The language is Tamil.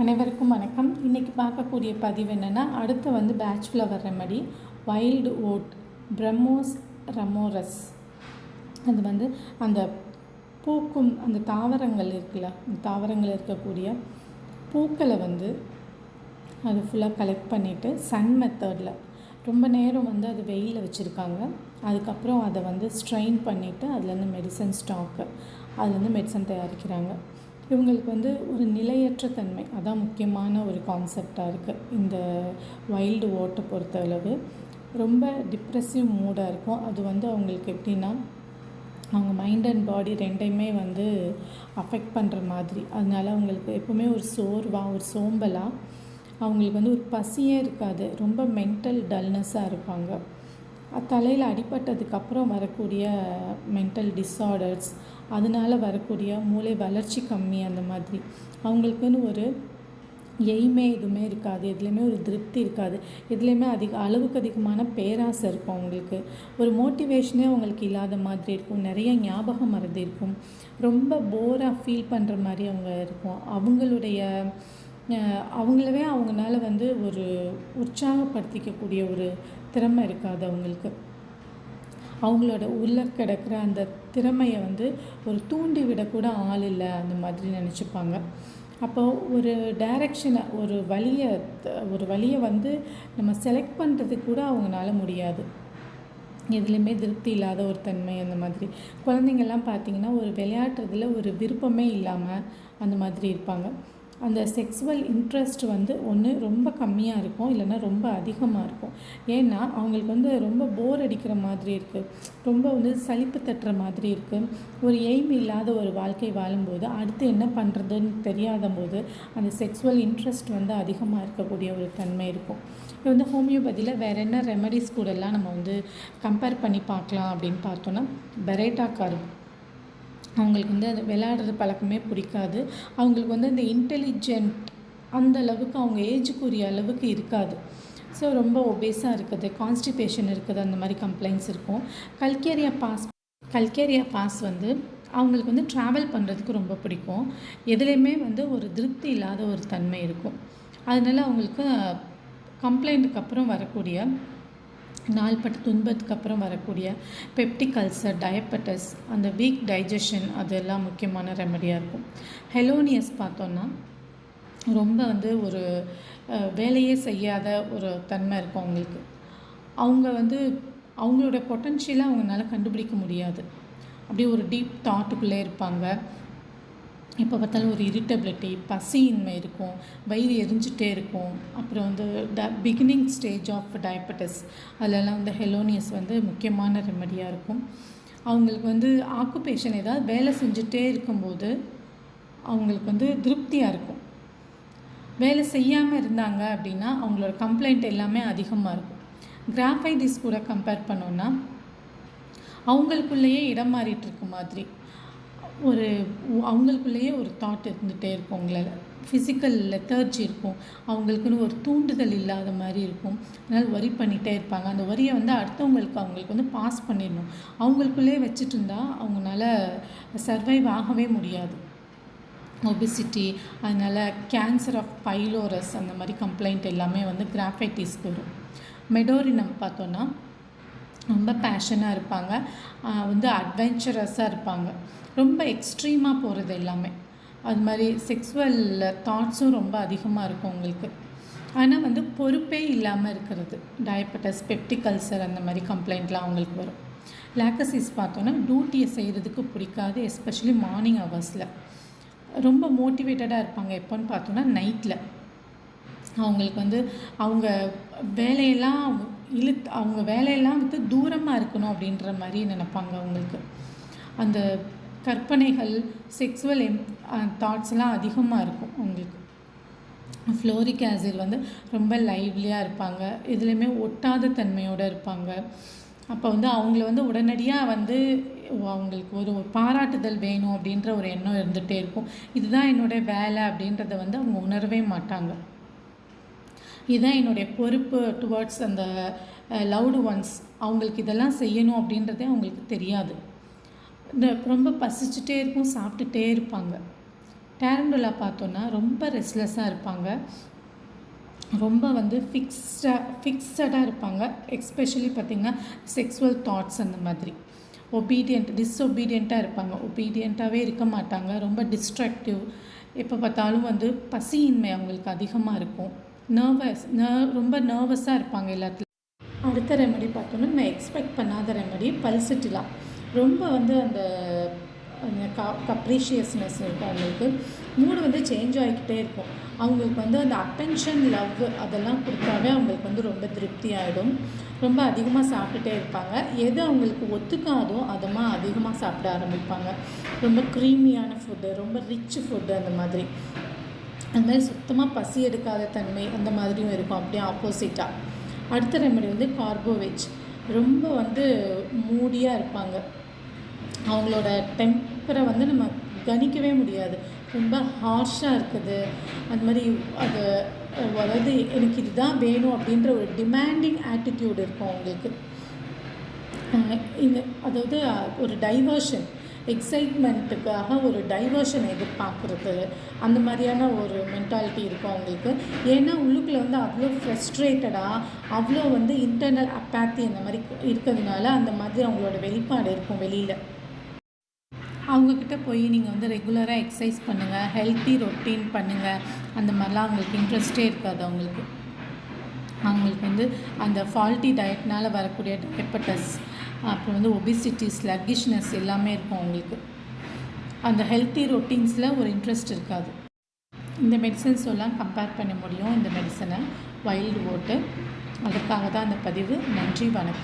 அனைவருக்கும் வணக்கம். இன்றைக்கி பார்க்கக்கூடிய பதிவு என்னென்னா அடுத்து வந்து Bach flower remedy wild oat Bromus ramosus அது வந்து அந்த பூக்கும் அந்த தாவரங்கள் இருக்குல்ல அந்த தாவரங்கள் இருக்கக்கூடிய பூக்களை வந்து அது ஃபுல்லாக கலெக்ட் பண்ணிவிட்டு சன் மெத்தடில் ரொம்ப நேரம் வந்து அது வெயிலில் வச்சுருக்காங்க. அதுக்கப்புறம் அதை வந்து ஸ்ட்ரெயின் பண்ணிவிட்டு அதுலேருந்து மெடிசன் ஸ்டாக்கு அதுலேருந்து மெடிசன் தயாரிக்கிறாங்க. இவங்களுக்கு வந்து ஒரு நிலையற்ற தன்மை. அதான் முக்கியமான ஒரு கான்செப்டாக இருக்குது இந்த வைல்டு ஓட்டை பொறுத்தளவு. ரொம்ப டிப்ரெசிவ் மூடாக இருக்கும். அது வந்து அவங்களுக்கு எப்படின்னா அவங்க மைண்ட் அண்ட் பாடி ரெண்டையுமே வந்து அஃபெக்ட் பண்ணுற மாதிரி. அதனால அவங்களுக்கு எப்போவுமே ஒரு சோர்வாக ஒரு சோம்பலாக அவங்களுக்கு வந்து ஒரு பசியே இருக்காது. ரொம்ப மென்டல் டல்னஸ்ஸாக இருப்பாங்க. தலையில் அடிபட்டதுக்கப்புறம் வரக்கூடிய மென்டல் டிஸார்டர்ஸ் அதனால வரக்கூடிய மூளை வளர்ச்சி கம்மி அந்த மாதிரி. அவங்களுக்குன்னு ஒரு எய்மே எதுவுமே இருக்காது. எதுலேயுமே ஒரு திருப்தி இருக்காது. எதுலேயுமே அதிக அளவுக்கு அதிகமான பேராசை இருக்கும் அவங்களுக்கு. ஒரு மோட்டிவேஷனே அவங்களுக்கு இல்லாத மாதிரி இருக்கும். நிறைய ஞாபகம் மறந்து இருக்கும். ரொம்ப போராக ஃபீல் பண்ணுற மாதிரி அவங்க இருக்கும். அவங்களுடைய அவங்களவே அவங்களால வந்து ஒரு உற்சாகப்படுத்திக்கக்கூடிய ஒரு திறமை இருக்காது அவங்களுக்கு. அவங்களோட உள்ள கிடக்கிற அந்த திறமையை வந்து ஒரு தூண்டி விடக்கூட ஆள் இல்லை அந்த மாதிரி நினச்சிப்பாங்க. அப்போ ஒரு டைரக்ஷனை ஒரு வழியை ஒரு வழியை வந்து நம்ம செலக்ட் பண்ணுறதுக்கு கூட அவங்களால முடியாது. எதுலேயுமே திருப்தி இல்லாத ஒரு தன்மை அந்த மாதிரி. குழந்தைங்கள்லாம் பார்த்திங்கன்னா ஒரு விளையாடுறதுல ஒரு விருப்பமே இல்லாமல் அந்த மாதிரி இருப்பாங்க. அந்த செக்ஸுவல் இன்ட்ரெஸ்ட் வந்து ஒன்று ரொம்ப கம்மியாக இருக்கும் இல்லைன்னா ரொம்ப அதிகமாக இருக்கும். ஏன்னா அவங்களுக்கு வந்து ரொம்ப போர் அடிக்கிற மாதிரி இருக்குது ரொம்ப வந்து சலிப்பு தட்டுற மாதிரி இருக்குது ஒரு எய்ம் இல்லாத ஒரு வாழ்க்கை வாழும்போது அடுத்து என்ன பண்ணுறதுன்னு தெரியாத போது அந்த செக்ஸுவல் இன்ட்ரெஸ்ட் வந்து அதிகமாக இருக்கக்கூடிய ஒரு தன்மை இருக்கும். இப்போ வந்து ஹோமியோபதியில் வேறு என்ன ரெமடிஸ் கூடலாம் நம்ம வந்து கம்பேர் பண்ணி பார்க்கலாம் அப்படின்னு பார்த்தோன்னா பெரேட்டா கார்ப் அவங்களுக்கு வந்து அது விளையாடுறது பழக்கமே பிடிக்காது. அவங்களுக்கு வந்து அந்த இன்டெலிஜென்ட் அந்த அளவுக்கு அவங்க ஏஜுக்குரிய அளவுக்கு இருக்காது. ஸோ ரொம்ப ஒபேஸாக இருக்குது கான்ஸ்டிபேஷன் இருக்குது அந்த மாதிரி கம்ப்ளைண்ட்ஸ் இருக்கும். கல்கேரியா பாஸ் கல்கேரியா பாஸ் வந்து அவங்களுக்கு வந்து ட்ராவல் பண்ணுறதுக்கு ரொம்ப பிடிக்கும். எதுலேயுமே வந்து ஒரு திருப்தி இல்லாத ஒரு தன்மை இருக்கும். அதனால் அவங்களுக்கு கம்ப்ளைண்ட்டுக்கு அப்புறம் வரக்கூடிய நாள்பட்ட துன்பத்துக்கு அப்புறம் வரக்கூடிய பெப்டிக் அல்சர் டயபெட்டஸ் அந்த வீக் டைஜஷன் அதெல்லாம் முக்கியமான ரெமடியாக இருக்கும். ஹெலோனியஸ் பார்த்தோன்னா ரொம்ப வந்து ஒரு வேலையே செய்யாத ஒரு தன்மை இருக்கும் அவங்களுக்கு. அவங்க வந்து அவங்களோட பொட்டன்ஷியலை அவங்களால கண்டுபிடிக்க முடியாது. அப்படியே ஒரு டீப் தாட்டுக்குள்ளே இருப்பாங்க. எப்போ பார்த்தாலும் ஒரு இரிட்டபிலிட்டி பசியின்மை இருக்கும் வயிறு எரிஞ்சிட்டே இருக்கும். அப்புறம் வந்து ட பிகினிங் ஸ்டேஜ் ஆஃப் டயபெட்டிஸ் அதிலலாம் வந்து ஹெலோனியஸ் வந்து முக்கியமான ரெமடியாக இருக்கும். அவங்களுக்கு வந்து ஆக்குபேஷன் ஏதாவது வேலை செஞ்சுட்டே இருக்கும்போது அவங்களுக்கு வந்து திருப்தியாக இருக்கும். வேலை செய்யாமல் இருந்தாங்க அப்படின்னா அவங்களோட கம்ப்ளைண்ட் எல்லாமே அதிகமாக இருக்கும். கிராஃபைடிஸ் கூட கம்பேர் பண்ணோன்னா அவங்களுக்குள்ளேயே இடம் மாறிட்டு இருக்க மாதிரி. ஒரு அவங்களுக்குள்ளேயே ஒரு தாட் இருந்துகிட்டே இருக்கும். அவங்களால ஃபிசிக்கல் லெத்தர்ஜி இருக்கும். அவங்களுக்குன்னு ஒரு தூண்டுதல் இல்லாத மாதிரி இருக்கும். அதனால் ஒரி பண்ணிகிட்டே இருப்பாங்க. அந்த வரியை வந்து அடுத்தவங்களுக்கு அவங்களுக்கு வந்து பாஸ் பண்ணிடணும். அவங்களுக்குள்ளே வச்சுட்டு இருந்தால் அவங்களால சர்வைவ் ஆகவே முடியாது. ஒபிசிட்டி அதனால் கேன்சர் ஆஃப் பைலோரஸ் அந்த மாதிரி கம்ப்ளைண்ட் எல்லாமே வந்து கிராஃபைட்டிஸ்க்கு வரும். மெடோரினம் பார்த்தோன்னா ரொம்ப பேஷனாக இருப்பாங்க. வந்து அட்வென்ச்சரஸாக இருப்பாங்க. ரொம்ப எக்ஸ்ட்ரீமாக போகிறது எல்லாமே. அது மாதிரி செக்ஸுவல் தாட்ஸும் ரொம்ப அதிகமாக இருக்கும் உங்களுக்கு. ஆனால் வந்து பொறுப்பே இல்லாமல் இருக்கிறது. டயபெட்டஸ் பெப்டிக் அல்சர் அந்த மாதிரி கம்ப்ளைண்ட்லாம் அவங்களுக்கு வரும். லேக்கசிஸ் பார்த்தோன்னா டியூட்டியை செய்கிறதுக்கு பிடிக்காது எஸ்பெஷலி மார்னிங் ஹவர்ஸில் ரொம்ப மோட்டிவேட்டடாக இருப்பாங்க. எப்போன்னு பார்த்தோன்னா நைட்டில் அவங்களுக்கு வந்து அவங்க வேலையெல்லாம் இழுத்து அவங்க வேலையெல்லாம் வந்து தூரமாக இருக்கணும் அப்படின்ற மாதிரி நினப்பாங்க அவங்களுக்கு அந்த கற்பனைகள் செக்ஸுவல் எம் தாட்ஸ்லாம் அதிகமாக இருக்கும் அவங்களுக்கு ஃப்ளோரிக் ஆசிட் வந்து ரொம்ப லைவ்லியாக இருப்பாங்க. இதுலேயுமே ஒட்டாத தன்மையோடு இருப்பாங்க. அப்போ வந்து அவங்கள வந்து உடனடியாக வந்து அவங்களுக்கு ஒரு பாராட்டுதல் வேணும் அப்படின்ற ஒரு எண்ணம் இருந்துகிட்டே இருக்கும். இதுதான் என்னுடைய வேலை அப்படின்றத வந்து அவங்க உணரவே மாட்டாங்க. இதுதான் என்னுடைய பொறுப்பு டுவர்ட்ஸ் அந்த லவ்டு ஒன்ஸ் அவங்களுக்கு இதெல்லாம் செய்யணும் அப்படின்றதே அவங்களுக்கு தெரியாது. இந்த ரொம்ப பசிச்சுட்டே இருக்கும் சாப்பிட்டுட்டே இருப்பாங்க. டேரண்டுலா பார்த்தோன்னா ரொம்ப ரெஸ்ட்லெஸ்ஸாக இருப்பாங்க. ரொம்ப வந்து ஃபிக்ஸ்டாக ஃபிக்ஸடாக இருப்பாங்க. எக்ஸ்பெஷலி பார்த்திங்கன்னா செக்ஸுவல் தாட்ஸ் அந்த மாதிரி. ஒபீடியண்ட் டிஸ்ஒபீடியண்ட்டாக இருப்பாங்க. ஒபீடியண்ட்டாகவே இருக்க மாட்டாங்க. ரொம்ப டிஸ்ட்ரக்டிவ் எப்போ பார்த்தாலும் வந்து பசியின்மை அவங்களுக்கு அதிகமாக இருக்கும். நர்வஸ் நர் ரொம்ப நர்வஸாக இருப்பாங்க எல்லாத்துலையும் அடுத்த ரெமெடி பார்த்தோன்னா நம்ம எக்ஸ்பெக்ட் பண்ணாத ரெமெடி பல்சிட்டிலா ரொம்ப வந்து அந்த அந்த க கப்ரிஷியஸ்னஸ் இருக்கும் அவங்களுக்கு. மூடு வந்து சேஞ்ச் ஆகிக்கிட்டே இருக்கும். அவங்களுக்கு வந்து அந்த அட்டென்ஷன் லவ் அதெல்லாம் கொடுத்தாவே அவங்களுக்கு வந்து ரொம்ப திருப்தி ஆகிடும் ரொம்ப அதிகமாக சாப்பிட்டுட்டே இருப்பாங்க. எது அவங்களுக்கு ஒத்துக்காதோ அதமாக அதிகமாக சாப்பிட ஆரம்பிப்பாங்க. ரொம்ப க்ரீமியான ஃபுட்டு ரொம்ப ரிச் ஃபுட்டு அந்த மாதிரி. அது மாதிரி சுத்தமாக பசி எடுக்காத தன்மை அந்த மாதிரியும் இருக்கும். அப்படியே ஆப்போசிட்டாக அடுத்த ரெமடி வந்து கார்போவேஜ் ரொம்ப வந்து மூடியாக இருப்பாங்க. அவங்களோட டெம்பரை வந்து நம்ம கணிக்கவே முடியாது. ரொம்ப ஹார்ஷாக இருக்குது. அந்த மாதிரி அது அதாவது எனக்கு இதுதான் வேணும் அப்படின்ற ஒரு டிமாண்டிங் ஆட்டிடியூட் இருக்கும் அவங்களுக்கு. இந்த அதாவது ஒரு டைவர்ஷன் எக்ஸைட்மெண்ட்டுக்காக ஒரு டைவர்ஷன் எதிர்பார்க்குறது. அந்த மாதிரியான ஒரு மென்டாலிட்டி இருக்கும் அவங்களுக்கு. ஏன்னா உள்ளுக்குள்ளே வந்து அவ்வளோ ஃப்ரெஸ்ட்ரேட்டடாக அவ்வளோ வந்து இன்டர்னல் அப்பாத்தி அந்த மாதிரி இருக்கிறதுனால அந்த மாதிரி அவங்களோட வெளிப்பாடு இருக்கும் வெளியில். அவங்கக்கிட்ட போய் நீங்கள் வந்து ரெகுலராக எக்ஸசைஸ் பண்ணுங்கள் ஹெல்த்தி ரொட்டீன் பண்ணுங்கள் அந்த மாதிரிலாம் அவங்களுக்கு இன்ட்ரெஸ்டே இருக்காது அவங்களுக்கு. அவங்களுக்கு வந்து அந்த ஃபால்ட்டி டயட்னால் வரக்கூடிய டயபட்டஸ் அப்புறம் வந்து ஒபிசிட்டி ஸ்லக்கிஷ்னஸ் எல்லாமே இருக்கும் அவங்களுக்கு அந்த ஹெல்த்தி ரொட்டீன்ஸில் ஒரு இன்ட்ரெஸ்ட் இருக்காது. இந்த மெடிசன்ஸ் எல்லாம் கம்பேர் பண்ண முடியும் இந்த மெடிசனை வைல்டு ஓட்டு அதுக்காக தான் அந்த பதிவு. நன்றி வணக்கம்.